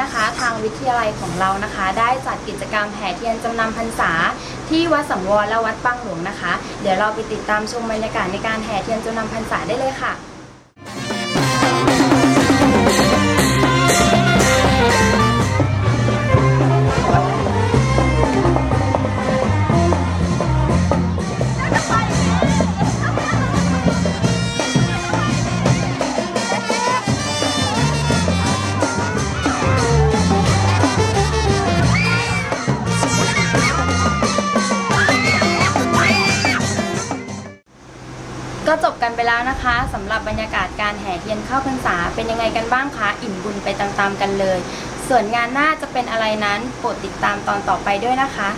นะคะ ทางวิทยาลัยของเรานะคะ ได้จัดกิจกรรมแห่เทียนจำนำพรรษา ที่วัดสังวรและวัดปังหลวงนะคะ เดี๋ยวเราไปติดตามชมบรรยากาศในการแห่เทียนจำนำพรรษาได้เลยค่ะ ก็จบกันไปแล้วนะคะสำหรับบรรยากาศการแห่เทียนเข้าพรรษาเป็นยังไงกันบ้างคะอิ่มบุญไปตามๆกันเลย ส่วนงานหน้าจะเป็นอะไรนั้นโปรดติดตามตอนต่อไปด้วยนะคะ